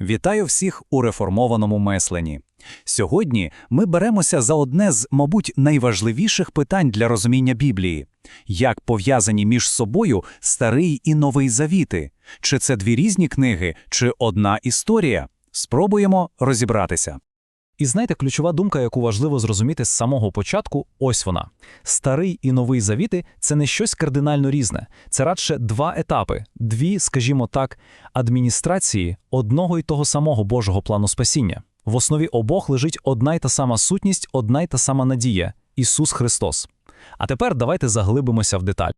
Вітаю всіх у реформованому мисленні. Сьогодні ми беремося за одне з, мабуть, найважливіших питань для розуміння Біблії: як пов'язані між собою старий і новий завіти? Чи це дві різні книги, чи одна історія? Спробуємо розібратися. І знаєте, ключова думка, яку важливо зрозуміти з самого початку, ось вона. Старий і новий завіти це не щось кардинально різне. Це радше два етапи, дві, скажімо так, адміністрації одного й того самого Божого плану спасіння. В основі обох лежить одна й та сама сутність, одна й та сама надія Ісус Христос. А тепер давайте заглибимося в деталь.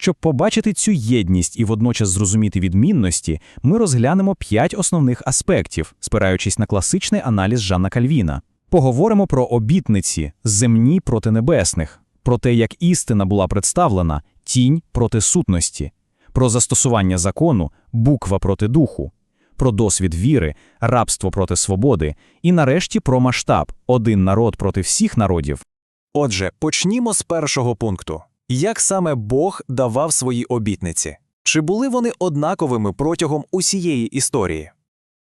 Щоб побачити цю єдність і водночас зрозуміти відмінності, ми розглянемо п'ять основних аспектів, спираючись на класичний аналіз Жанна Кальвіна. Поговоримо про обітниці, земні проти небесних, про те, як істина була представлена, тінь проти сутності, про застосування закону, буква проти духу, про досвід віри, рабство проти свободи, і нарешті про масштаб один народ проти всіх народів. Отже, почнімо з першого пункту. Як саме Бог давав свої обітниці? Чи були вони однаковими протягом усієї історії?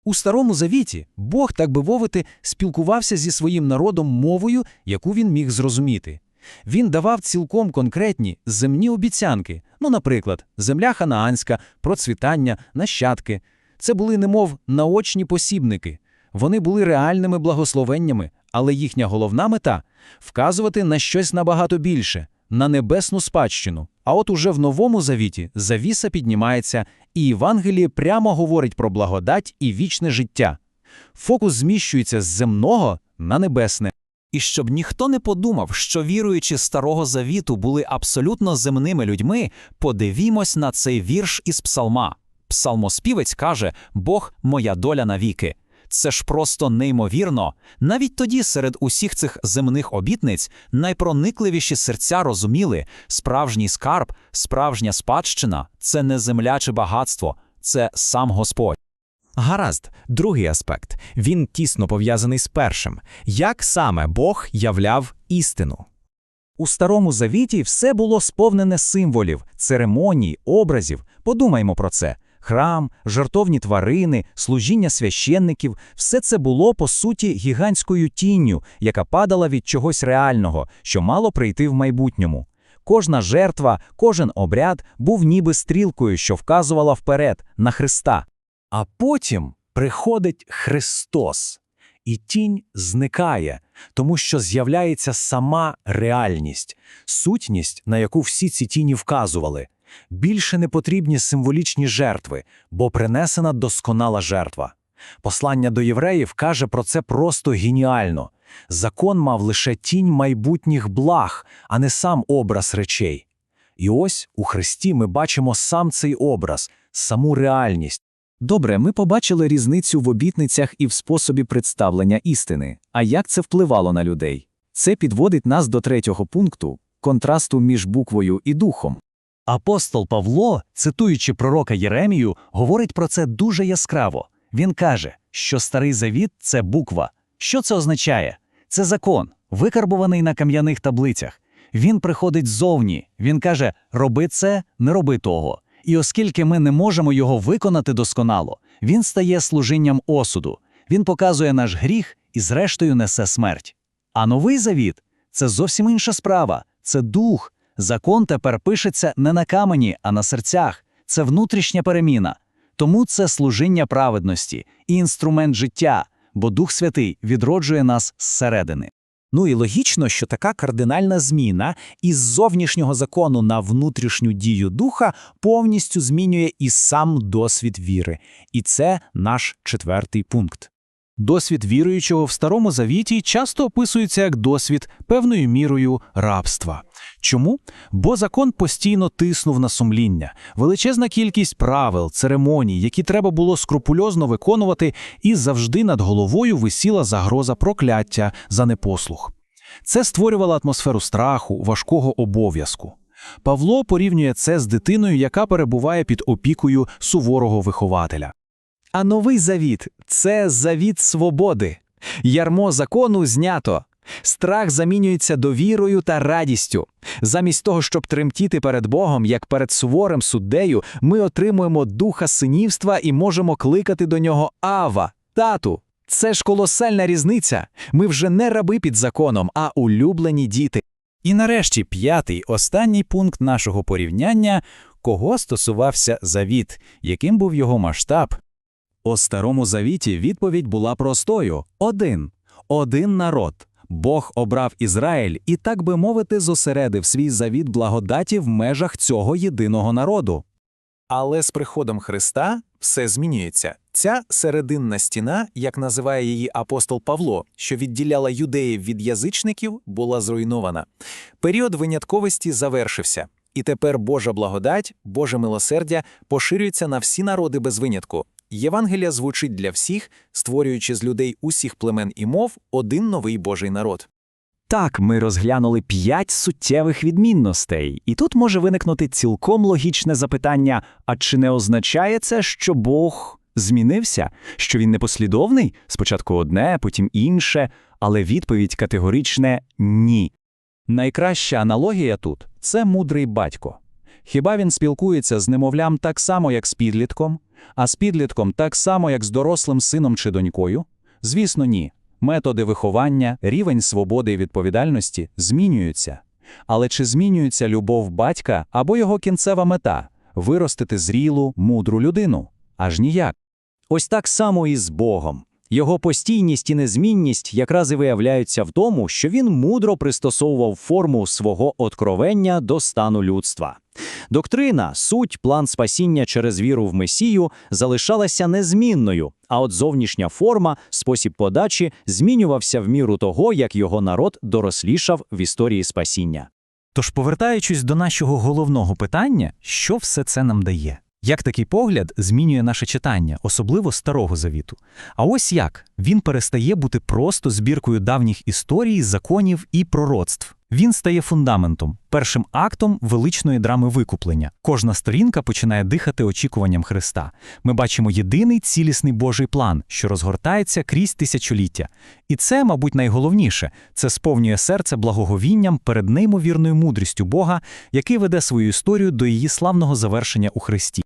У Старому Завіті Бог, так би мовити, спілкувався зі своїм народом мовою, яку він міг зрозуміти. Він давав цілком конкретні земні обіцянки, ну, наприклад, земля ханаанська, процвітання, нащадки. Це були немов наочні посібники. Вони були реальними благословеннями, але їхня головна мета вказувати на щось набагато більше, на небесну спадщину. А от уже в Новому Завіті завіса піднімається, і Євангеліє прямо говорить про благодать і вічне життя. Фокус зміщується з земного на небесне. І щоб ніхто не подумав, що віруючі Старого Завіту були абсолютно земними людьми, подивімось на цей вірш із псалма. Псалмоспівець каже: Бог моя доля навіки. Це ж просто неймовірно. Навіть тоді, серед усіх цих земних обітниць, найпроникливіші серця розуміли, справжній скарб, справжня спадщина це не земля чи багатство, це сам Господь. Гаразд, другий аспект. Він тісно пов'язаний з першим. Як саме Бог являв істину? У Старому Завіті все було сповнене символів, церемоній, образів. Подумаймо про це. Храм, жартовні тварини, служіння священників все це було, по суті, гігантською тінню, яка падала від чогось реального, що мало прийти в майбутньому. Кожна жертва, кожен обряд був ніби стрілкою, що вказувала вперед, на Христа. А потім приходить Христос, і тінь зникає, тому що з'являється сама реальність, сутність, на яку всі ці тіні вказували. Більше не потрібні символічні жертви, бо принесена досконала жертва. Послання до євреїв каже про це просто геніально. Закон мав лише тінь майбутніх благ, а не сам образ речей. І ось у Христі ми бачимо сам цей образ, саму реальність. Добре, ми побачили різницю в обітницях і в способі представлення істини. А як це впливало на людей? Це підводить нас до третього пункту контрасту між буквою і духом. Апостол Павло, цитуючи пророка Єремію, говорить про це дуже яскраво. Він каже, що старий завіт це буква. Що це означає? Це закон, викарбуваний на кам'яних таблицях. Він приходить ззовні. Він каже: роби це, не роби того. І оскільки ми не можемо його виконати досконало, він стає служінням осуду. Він показує наш гріх і, зрештою, несе смерть. А новий завіт це зовсім інша справа, це дух. Закон тепер пишеться не на камені, а на серцях. Це внутрішня переміна. Тому це служіння праведності і інструмент життя, бо Дух Святий відроджує нас зсередини. Ну і логічно, що така кардинальна зміна із зовнішнього закону на внутрішню дію духа повністю змінює і сам досвід віри. І це наш четвертий пункт. Досвід віруючого в Старому Завіті часто описується як досвід певною мірою рабства. Чому? Бо закон постійно тиснув на сумління, величезна кількість правил, церемоній, які треба було скрупульозно виконувати, і завжди над головою висіла загроза прокляття за непослух. Це створювало атмосферу страху, важкого обов'язку. Павло порівнює це з дитиною, яка перебуває під опікою суворого вихователя. А новий завіт це завіт свободи. Ярмо закону знято. Страх замінюється довірою та радістю. Замість того, щоб тремтіти перед Богом, як перед суворим суддею, ми отримуємо духа синівства і можемо кликати до нього Ава. Тату, це ж колосальна різниця. Ми вже не раби під законом, а улюблені діти. І нарешті п'ятий, останній пункт нашого порівняння – кого стосувався завіт, яким був його масштаб. У Старому Завіті відповідь була простою – один. Один народ. Бог обрав Ізраїль і, так би мовити, зосередив свій завіт благодаті в межах цього єдиного народу. Але з приходом Христа все змінюється. Ця серединна стіна, як називає її апостол Павло, що відділяла юдеїв від язичників, була зруйнована. Період винятковості завершився. І тепер Божа благодать, Боже милосердя поширюється на всі народи без винятку. Євангелія звучить для всіх, створюючи з людей усіх племен і мов один новий Божий народ. Так, ми розглянули п'ять суттєвих відмінностей, і тут може виникнути цілком логічне запитання: а чи не означає це, що Бог змінився, що він непослідовний? Спочатку одне, потім інше, але відповідь категоричне ні. Найкраща аналогія тут це мудрий батько. Хіба він спілкується з немовлям так само, як з підлітком, а з підлітком так само, як з дорослим сином чи донькою? Звісно, ні. Методи виховання, рівень свободи і відповідальності змінюються. Але чи змінюється любов батька або його кінцева мета виростити зрілу, мудру людину? Аж ніяк. Ось так само і з Богом. Його постійність і незмінність якраз і виявляються в тому, що він мудро пристосовував форму свого откровення до стану людства. Доктрина, суть, план спасіння через віру в Месію залишалася незмінною, а от зовнішня форма, спосіб подачі змінювався в міру того, як його народ дорослішав в історії спасіння. Тож, повертаючись до нашого головного питання, що все це нам дає? Як такий погляд змінює наше читання, особливо Старого Завіту? А ось як він перестає бути просто збіркою давніх історій, законів і пророцтв. Він стає фундаментом, першим актом величної драми викуплення. Кожна сторінка починає дихати очікуванням Христа. Ми бачимо єдиний цілісний Божий план, що розгортається крізь тисячоліття. І це, мабуть, найголовніше це сповнює серце благоговінням перед неймовірною мудрістю Бога, який веде свою історію до її славного завершення у Христі.